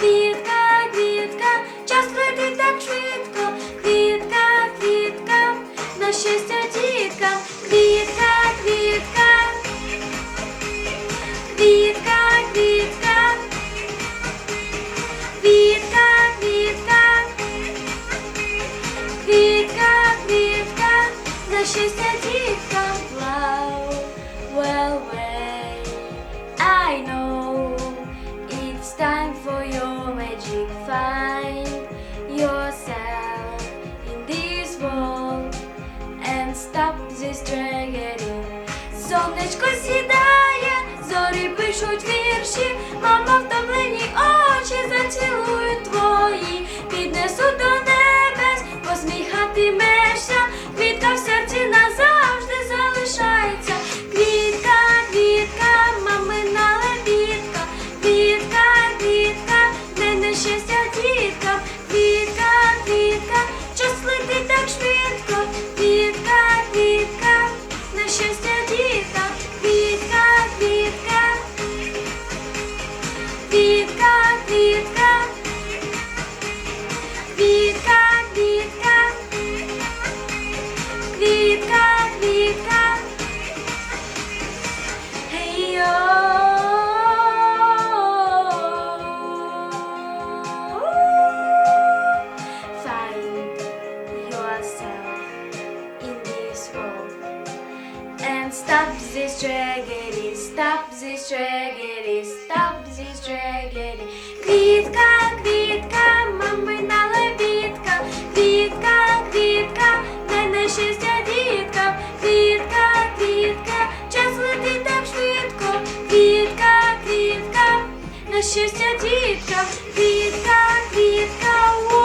квітка, квітка, час пролетить так швидко, квітка, квітка, на щастя дітка, квітка, квітка, квітка, квітка, квітка, квітка, квітка, квітка, на щастя. Джегері. Сонечко сідає, зорі пишуть вірші, and stop this tragedy, stop this tragedy, stop this tragedy. Квітка, квітка, мамина лебідка, квітка, квітка, не на щастя дітка, квітка, квітка, час летить так швидко, квітка, квітка, на щастя дітка, квітка, квітка, у